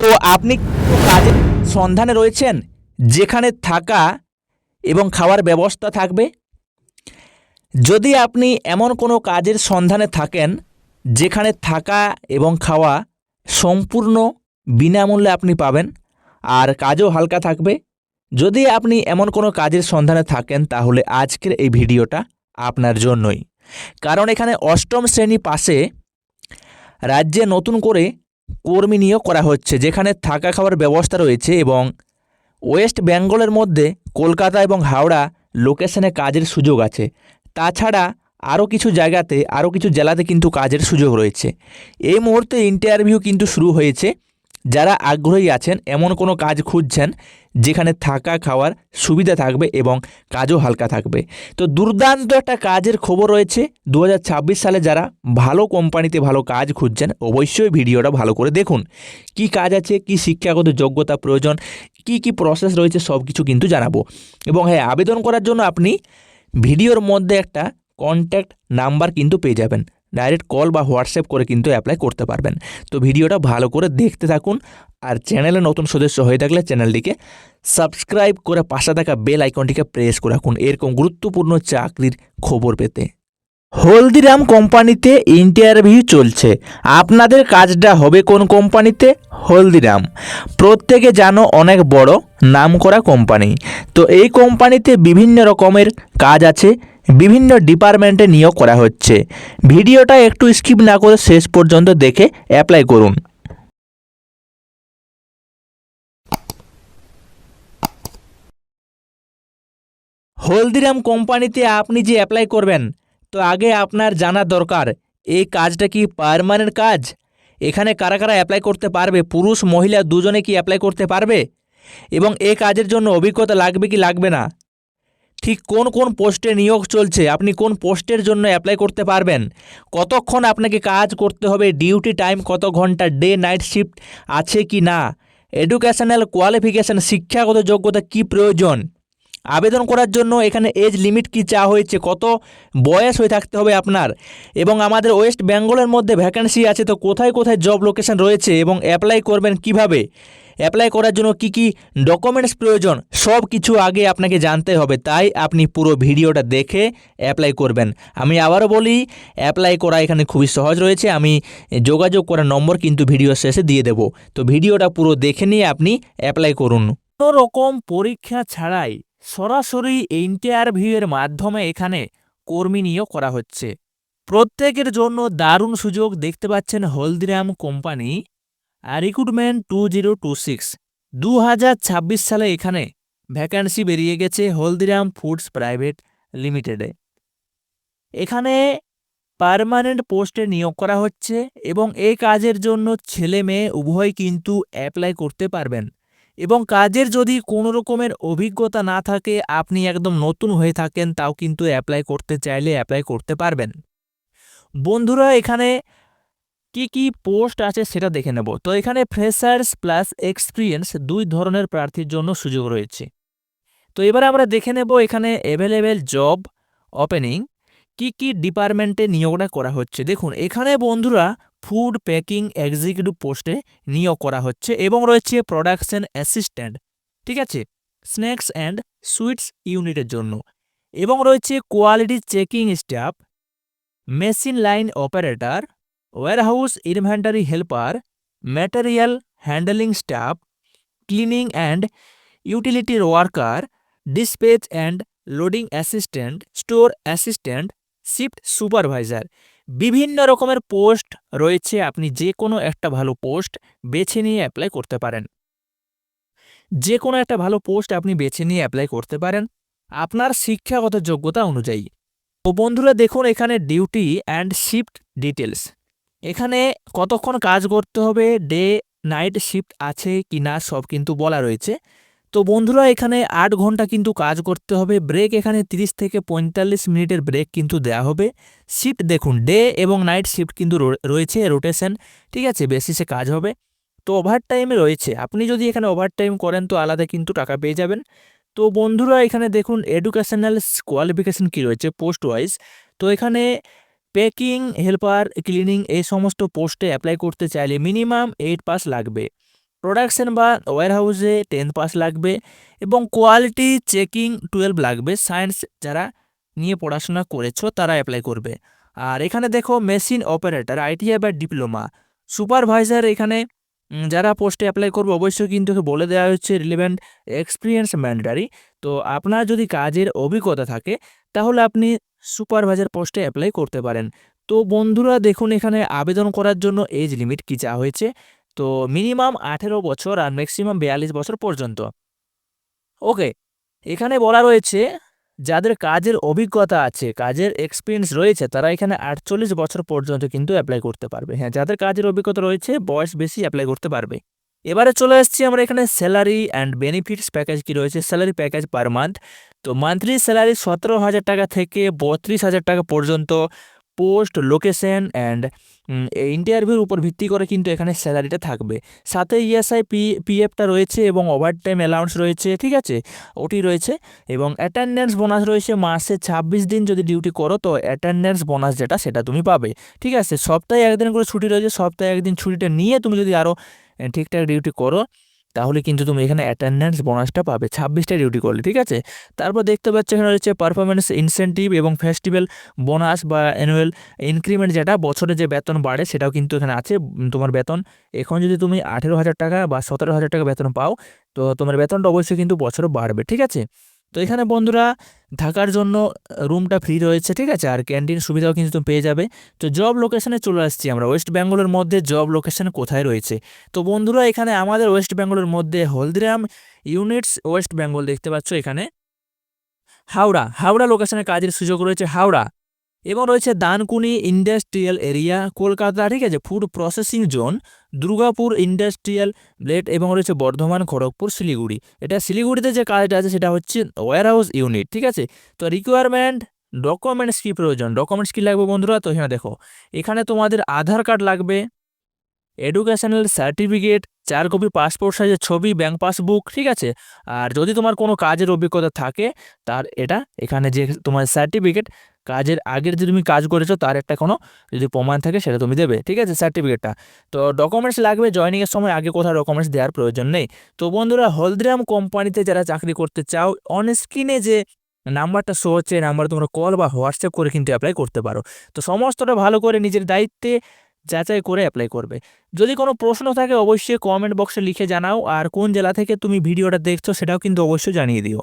তো আপনি কাজের সন্ধানে রয়েছেন, যেখানে থাকা এবং খাওয়ার ব্যবস্থা থাকবে? যদি আপনি এমন কোনো কাজের সন্ধানে থাকেন, যেখানে থাকা এবং খাওয়া সম্পূর্ণ বিনামূল্যে আপনি পাবেন, আর কাজও হালকা থাকবে, যদি আপনি এমন কোনো কাজের সন্ধানে থাকেন, তাহলে আজকের এই ভিডিওটা আপনার জন্যই। কারণ এখানে অষ্টম শ্রেণি পাশে রাজ্যে নতুন করে কর্মী নিয়োগ করা হচ্ছে, যেখানে থাকা খাওয়ার ব্যবস্থা রয়েছে এবং ওয়েস্ট বেঙ্গলের মধ্যে কলকাতা এবং হাওড়া লোকেশনে কাজের সুযোগ আছে। তাছাড়া আরও কিছু জায়গাতে, আরও কিছু জেলাতে কিন্তু কাজের সুযোগ রয়েছে। এই মুহূর্তে ইন্টারভিউ কিন্তু শুরু হয়েছে। যারা আগ্রহী আছেন, এমন কোনো কাজ খুঁজছেন যেখানে থাকা খাওয়ার সুবিধা থাকবে এবং কাজও হালকা থাকবে। তো দুর্দান্ত একটা কাজের খবর রয়েছে। দু হাজার ছাব্বিশ সালে যারা ভালো কোম্পানিতে ভালো কাজ খুঁজছেন, অবশ্যই ভিডিওটা ভালো করে দেখুন। কি কাজ আছে, কি শিক্ষাগত যোগ্যতা প্রয়োজন, কি কি প্রসেস রয়েছে সব কিছু কিন্তু জানাব। এবং হ্যাঁ আবেদন করার জন্য আপনি ভিডিওর মধ্যে একটা কন্ট্যাক্ট নাম্বার কিন্তু পেয়ে যাবেন। ডাইরেক্ট কল বা হোয়াটসঅ্যাপ করে কিন্তু অ্যাপ্লাই করতে পারবেন। তো ভিডিওটা ভালো করে দেখতে থাকুন আর চ্যানেলে নতুন সদস্য হয়ে থাকলে চ্যানেলটিকে সাবস্ক্রাইব করে পাশে থাকা বেল আইকনটিকে প্রেস করে রাখুন। এরকম গুরুত্বপূর্ণ চাকরির খবর পেতে। হলদিরাম কোম্পানিতে ইন্টারভিউ চলছে। আপনাদের কাজটা হবে কোন কোম্পানিতে? হলদিরাম। প্রত্যেকে জানো অনেক বড় নামকরা কোম্পানি। তো এই কোম্পানিতে বিভিন্ন রকমের কাজ আছে। বিভিন্ন ডিপার্টমেন্টে নিয়োগ করা হচ্ছে। ভিডিওটা একটু স্কিপ না করে শেষ পর্যন্ত দেখে অ্যাপ্লাই করুন। হলদিরাম কোম্পানিতে আপনি যে অ্যাপ্লাই করবেন, তো আগে আপনার জানা দরকার, এই কাজটা কি পারমানেন্ট কাজ? এখানে কারা কারা অ্যাপ্লাই করতে পারবে, পুরুষ, মহিলা, দুজনে কি অ্যাপ্লাই করতে পারবে? এবং এই কাজের জন্য অভিজ্ঞতা লাগবে কি লাগবে না? ঠিক কোন কোন পোস্টে নিয়োগ চলছে, আপনি কোন পোস্টের জন্য অ্যাপ্লাই করতে পারবেন? কতক্ষণ আপনাকে কাজ করতে হবে? ডিউটি টাইম কত ঘণ্টা? ডে নাইট শিফট আছে কি না? এডুকেশনাল কোয়ালিফিকেশান শিক্ষাগত যোগ্যতা কি প্রয়োজন? আবেদন করার জন্য এখানে এজ লিমিট কি চা হয়েছে? কত বয়স হয়ে থাকতে হবে আপনার? এবং আমাদের ওয়েস্ট বেঙ্গলের মধ্যে ভ্যাকেন্সি আছে, তো কোথায় কোথায় জব লোকেশন রয়েছে? এবং অ্যাপ্লাই করবেন কীভাবে? অ্যাপ্লাই করার জন্য কি কি ডকুমেন্টস প্রয়োজন, সব কিছু আগে আপনাকে জানতে হবে। তাই আপনি পুরো ভিডিওটা দেখে অ্যাপ্লাই করবেন। আমি আবারও বলি অ্যাপ্লাই করা এখানে খুবই সহজ রয়েছে। আমি যোগাযোগ করার নম্বর কিন্তু ভিডিও শেষে দিয়ে দেব। তো ভিডিওটা পুরো দেখে নিয়ে আপনি অ্যাপ্লাই করুন। কোনো রকম পরীক্ষা ছাড়াই সরাসরি ইন্টারভিউয়ের মাধ্যমে এখানে কর্মী নিয়োগ করা হচ্ছে। প্রত্যেকের জন্য দারুণ সুযোগ দেখতে পাচ্ছেন Haldiram company. Recruitment two zero two six দু হাজার ছাব্বিশ সালে এখানে ভ্যাকান্সি বেরিয়ে গেছে হলদিরাম ফুডস প্রাইভেট লিমিটেডে এখানে পার্মানেন্ট পোস্টে নিয়োগ করা হচ্ছে এবং এই কাজের জন্য ছেলে মেয়ে উভয় কিন্তু অ্যাপ্লাই করতে পারবেন। এবং কাজের যদি কোনো রকমের অভিজ্ঞতা না থাকে, আপনি একদম নতুন হয়ে থাকেন, তাও কিন্তু অ্যাপ্লাই করতে চাইলে অ্যাপ্লাই করতে পারবেন। বন্ধুরা, এখানে কি কি পোস্ট আছে সেটা দেখে নেব। তো এখানে ফ্রেশার্স প্লাস এক্সপিরিয়েন্স দুই ধরনের প্রার্থীর জন্য সুযোগ রয়েছে। তো এবার আমরা দেখে নেব এখানে অ্যাভেলেবেল জব ওপেনিং কি কি ডিপার্টমেন্টে নিয়োগটা করা হচ্ছে। দেখুন, এখানে বন্ধুরা ফুড প্যাকিং এক্সিকিউটিভ পোস্টে নিয়োগ করা হচ্ছে এবং রয়েছে প্রোডাকশন অ্যাসিস্ট্যান্ট ঠিক আছে? স্ন্যাক্স অ্যান্ড সুইটস ইউনিটের জন্য। এবং রয়েছে quality checking staff machine line operator warehouse inventory helper material handling staff cleaning and ইউটিলিটির worker dispatch and loading assistant store assistant shift supervisor বিভিন্ন রকমের পোস্ট রয়েছে, আপনি যে কোনো একটা ভালো পোস্ট বেছে নিয়ে অ্যাপ্লাই করতে পারেন। যে কোনো একটা ভালো পোস্ট আপনি বেছে নিয়ে অ্যাপ্লাই করতে পারেন। আপনার শিক্ষাগত যোগ্যতা অনুযায়ী। তো বন্ধুরা, দেখুন এখানে ডিউটি অ্যান্ড শিফট ডিটেলস এখানে কতক্ষণ কাজ করতে হবে, ডে, নাইট শিফট আছে কি না সব কিন্তু বলা রয়েছে। তো বন্ধুরা, এখানে আট ঘণ্টা কিন্তু কাজ করতে হবে, ব্রেক এখানে 30 থেকে পঁয়তাল্লিশ মিনিটের ব্রেক কিন্তু দেওয়া হবে। শিফট দেখুন, ডে এবং নাইট শিফট কিন্তু রয়েছে রোটেশন, ঠিক আছে, বেসিসে কাজ হবে। তো ওভার টাইমে রয়েছে, আপনি যদি এখানে ওভার টাইম করেন তো আলাদা কিন্তু টাকা পেয়ে যাবেন। তো বন্ধুরা, এখানে দেখুন, এডুকেশনাল কোয়ালিফিকেশন কি রয়েছে পোস্ট ওয়াইজ তো এখানে প্যাকিং, হেল্পার, ক্লিনিং এই সমস্ত পোস্টে অ্যাপ্লাই করতে চাইলে মিনিমাম এইট পাস লাগবে। প্রোডাকশন বা ওয়্যার হাউসে টেন পাস লাগবে এবং কোয়ালিটি চেকিং টুয়েলভ লাগবে। সায়েন্স যারা নিয়ে পড়াশোনা করেছ তারা অ্যাপ্লাই করবে। আর এখানে দেখো মেশিন অপারেটর আইটিআই বা ডিপ্লোমা। সুপারভাইজার এখানে যারা পোস্টে অ্যাপ্লাই করবে অবশ্যই কিন্তু বলে দেওয়া হচ্ছে রিলেভেন্ট এক্সপিরিয়েন্স ম্যান্ডারি তো আপনার যদি কাজের অভিজ্ঞতা থাকে, তাহলে আপনি সুপারভাইজার পোস্টে অ্যাপ্লাই করতে পারেন। তো বন্ধুরা, দেখুন এখানে আবেদন করার জন্য এজ লিমিট কী চাওয়া হয়েছে। তো মিনিমাম আঠেরো বছর আর ম্যাক্সিমাম বিয়াল্লিশ বছর পর্যন্ত। ওকে, এখানে বলা রয়েছে, যাদের কাজের অভিজ্ঞতা আছে, কাজের এক্সপিরিয়েন্স রয়েছে, তারা এখানে আটচল্লিশ বছর পর্যন্ত কিন্তু অ্যাপ্লাই করতে পারবে। হ্যাঁ যাদের কাজের অভিজ্ঞতা রয়েছে, বয়স বেশি অ্যাপ্লাই করতে পারবে। এবারে চলে আসছি আমরা এখানে স্যালারি অ্যান্ড বেনিফিটস প্যাকেজ কি রয়েছে? স্যালারি প্যাকেজ পার মান্থ তো মান্থলি স্যালারি সতেরো হাজার টাকা থেকে বত্রিশ হাজার টাকা পর্যন্ত। পোস্ট লোকেশন অ্যান্ড ইন্টারভিউর উপর ভিত্তি করে কিন্তু এখানে স্যালারিটা থাকবে। সাথে ইএসআই পি পিএফটা রয়েছে এবং ওভার টাইম অ্যালাউন্স রয়েছে, ঠিক আছে? ওটি রয়েছে এবং অ্যাটেন্ডেন্স বোনাস রয়েছে মাসে ছাব্বিশ দিন যদি ডিউটি করো, তো অ্যাটেন্ডেন্স বোনাস যেটা সেটা তুমি পাবে, ঠিক আছে? সপ্তাহে একদিন করে ছুটি রয়েছে, সপ্তাহে একদিন ছুটিটা নিয়ে তুমি যদি আরও ঠিকঠাক ডিউটি করো, তাহলে কিন্তু তুমি এখানে অ্যাটেন্ডেন্স বোনাসটা পাবে। ছাব্বিশটা ডিউটি করলে, ঠিক আছে? তারপর দেখতে পাচ্ছ এখানে রয়েছে পারফরমেন্স ইনসেন্টিভ এবং ফেস্টিভ্যাল বোনাস বা অ্যানুয়াল ইনক্রিমেন্ট যেটা বছরে যে বেতন বাড়ে, সেটাও কিন্তু এখানে আছে। তোমার বেতন, এখন যদি তুমি আঠেরো হাজার টাকা বা সতেরো হাজার টাকা বেতন পাও, তো তোমার বেতনটা অবশ্যই কিন্তু বছরে বাড়বে, ঠিক আছে? তো এখানে বন্ধুরা থাকার জন্য রুমটা ফ্রি রয়েছে, ঠিক আছে? আর ক্যান্টিন সুবিধাও কিন্তু তুমি পেয়ে যাবে। তো জব লোকেশানে চলে আসছি আমরা। ওয়েস্ট বেঙ্গলের মধ্যে জব লোকেশন কোথায় রয়েছে? তো বন্ধুরা এখানে আমাদের ওয়েস্ট বেঙ্গলের মধ্যে হলদিরাম ইউনিটস ওয়েস্ট বেঙ্গল দেখতে পাচ্ছ এখানে। হাওড়া হাওড়া লোকেশনে কাজের সুযোগ রয়েছে, হাওড়া। এবং রয়েছে দানকুনি ইন্ডাস্ট্রিয়াল এরিয়া, কলকাতা, ঠিক আছে? Food processing zone, Durgapur industrial belt এবং রয়েছে বর্ধমান, খড়গপুর, শিলিগুড়ি। এটা শিলিগুড়িতে যে কাজটা আছে, সেটা হচ্ছে ওয়্যার হাউস ইউনিট ঠিক আছে? তো রিকোয়ারমেন্ট ডকুমেন্টস কী প্রয়োজন? ডকুমেন্টস কী লাগবে বন্ধুরা? তো এখানে দেখো, এখানে তোমাদের আধার কার্ড লাগবে এডুকেশনাল সার্টিফিকেট চার কপি পাসপোর্ট সাইজের ছবি ব্যাঙ্ক পাসবুক ঠিক আছে? আর যদি তোমার কোনো কাজের অভিজ্ঞতা থাকে, তার এটা এখানে যে তোমার সার্টিফিকেট কাজের আগের যে তুমি কাজ করেছ, তার একটা কোনো যদি প্রমাণ থাকে, সেটা তুমি দেবে, ঠিক আছে? সার্টিফিকেটটা তো ডকুমেন্টস লাগবে জয়নিংয়ের সময় আগে কোথাও ডকুমেন্টস দেওয়ার প্রয়োজন নেই। তো বন্ধুরা, হলদিরাম কোম্পানিতে যারা চাকরি করতে চাও অন স্ক্রিনে যে নাম্বারটা শো হচ্ছে নাম্বারে তোমরা কল বা হোয়াটসঅ্যাপ করে কিন্তু অ্যাপ্লাই করতে পারো। তো সমস্তটা ভালো করে নিজের দায়িত্বে যাচাই করে অ্যাপ্লাই করবে। যদি কোনো প্রশ্ন থাকে, অবশ্যই কমেন্ট বক্সে লিখে জানাও। আর কোন জেলা থেকে তুমি ভিডিওটা দেখছ, সেটাও কিন্তু অবশ্যই জানিয়ে দিও।